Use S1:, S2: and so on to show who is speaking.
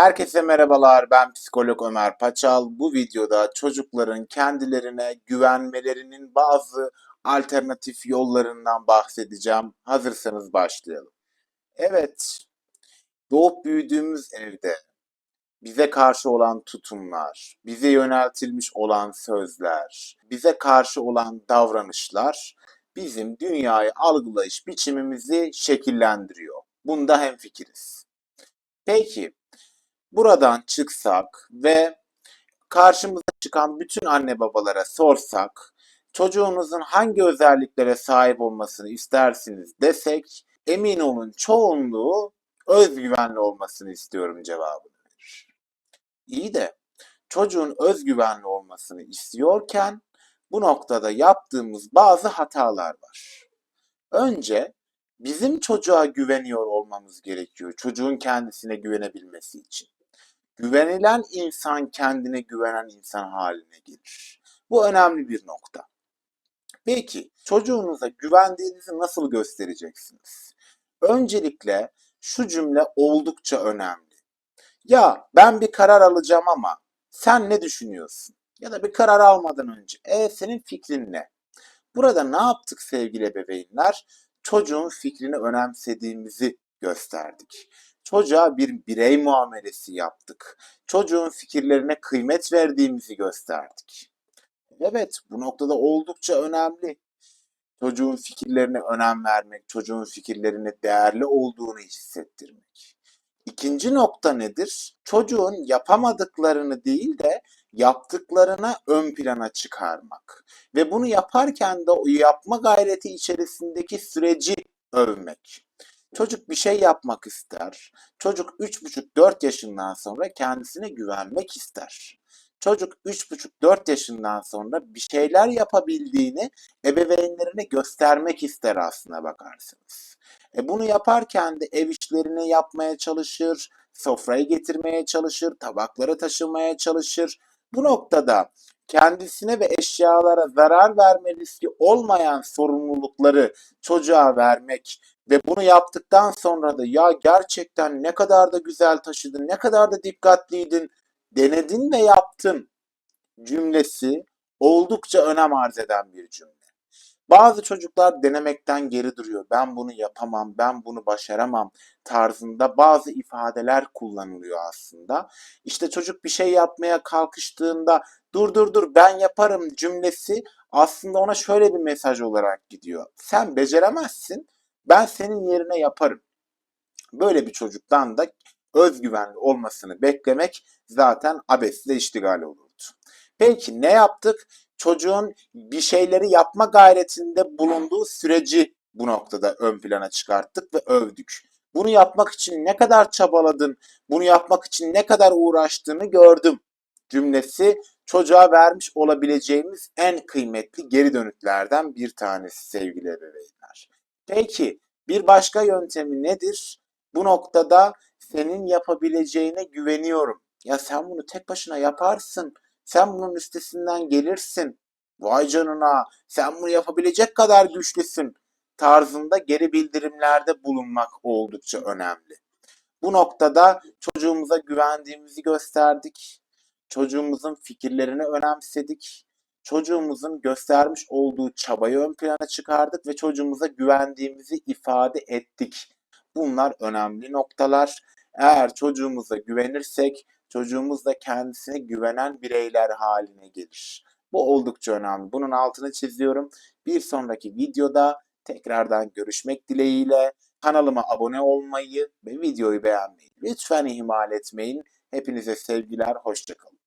S1: Herkese merhabalar. Ben psikolog Ömer Paçal. Bu videoda çocukların kendilerine güvenmelerinin bazı alternatif yollarından bahsedeceğim. Hazırsanız başlayalım. Evet, doğup büyüdüğümüz evde bize karşı olan tutumlar, bize yöneltilmiş olan sözler, bize karşı olan davranışlar bizim dünyayı algılayış biçimimizi şekillendiriyor. Bunda hemfikiriz. Peki, buradan çıksak ve karşımıza çıkan bütün anne babalara sorsak, çocuğunuzun hangi özelliklere sahip olmasını istersiniz desek, emin olun çoğunluğu özgüvenli olmasını istiyorum cevabını verir. İyi de çocuğun özgüvenli olmasını istiyorken bu noktada yaptığımız bazı hatalar var. Önce bizim çocuğa güveniyor olmamız gerekiyor çocuğun kendisine güvenebilmesi için. Güvenilen insan kendine güvenen insan haline gelir. Bu önemli bir nokta. Peki çocuğunuza güvendiğinizi nasıl göstereceksiniz? Öncelikle şu cümle oldukça önemli. Ya ben bir karar alacağım ama sen ne düşünüyorsun? Ya da bir karar almadan önce e senin fikrin ne? Burada ne yaptık sevgili ebeveynler? Çocuğun fikrini önemsediğimizi gösterdik. Çocuğa bir birey muamelesi yaptık. Çocuğun fikirlerine kıymet verdiğimizi gösterdik. Evet, bu noktada oldukça önemli. Çocuğun fikirlerine önem vermek, çocuğun fikirlerine değerli olduğunu hissettirmek. İkinci nokta nedir? Çocuğun yapamadıklarını değil de yaptıklarına ön plana çıkarmak ve bunu yaparken de o yapma gayreti içerisindeki süreci övmek. Çocuk bir şey yapmak ister. Çocuk 3,5-4 yaşından sonra kendisine güvenmek ister. Çocuk 3,5-4 yaşından sonra bir şeyler yapabildiğini ebeveynlerine göstermek ister aslına bakarsınız. E bunu yaparken de ev işlerini yapmaya çalışır, sofrayı getirmeye çalışır, tabakları taşımaya çalışır. Bu noktada kendisine ve eşyalara zarar verme riski olmayan sorumlulukları çocuğa vermek ve bunu yaptıktan sonra da ya gerçekten ne kadar da güzel taşıdın, ne kadar da dikkatliydin, denedin ve yaptın cümlesi oldukça önem arz eden bir cümle. Bazı çocuklar denemekten geri duruyor. Ben bunu yapamam, ben bunu başaramam tarzında bazı ifadeler kullanılıyor aslında. İşte çocuk bir şey yapmaya kalkıştığında dur dur dur ben yaparım cümlesi aslında ona şöyle bir mesaj olarak gidiyor. Sen beceremezsin, ben senin yerine yaparım. Böyle bir çocuktan da özgüvenli olmasını beklemek zaten abesle iştigal olurdu. Peki ne yaptık? Çocuğun bir şeyleri yapma gayretinde bulunduğu süreci bu noktada ön plana çıkarttık ve övdük. Bunu yapmak için ne kadar çabaladın, bunu yapmak için ne kadar uğraştığını gördüm cümlesi çocuğa vermiş olabileceğimiz en kıymetli geri dönütlerden bir tanesi sevgili. Peki bir başka yöntemi nedir? Bu noktada senin yapabileceğine güveniyorum. Ya sen bunu tek başına yaparsın. Sen bunun üstesinden gelirsin. Vay canına sen bunu yapabilecek kadar güçlüsün tarzında geri bildirimlerde bulunmak oldukça önemli. Bu noktada çocuğumuza güvendiğimizi gösterdik. Çocuğumuzun fikirlerini önemsedik. Çocuğumuzun göstermiş olduğu çabayı ön plana çıkardık ve çocuğumuza güvendiğimizi ifade ettik. Bunlar önemli noktalar. Eğer çocuğumuza güvenirsek çocuğumuz da kendisine güvenen bireyler haline gelir. Bu oldukça önemli. Bunun altını çiziyorum. Bir sonraki videoda tekrardan görüşmek dileğiyle kanalıma abone olmayı ve videoyu beğenmeyi lütfen ihmal etmeyin. Hepinize sevgiler, hoşçakalın.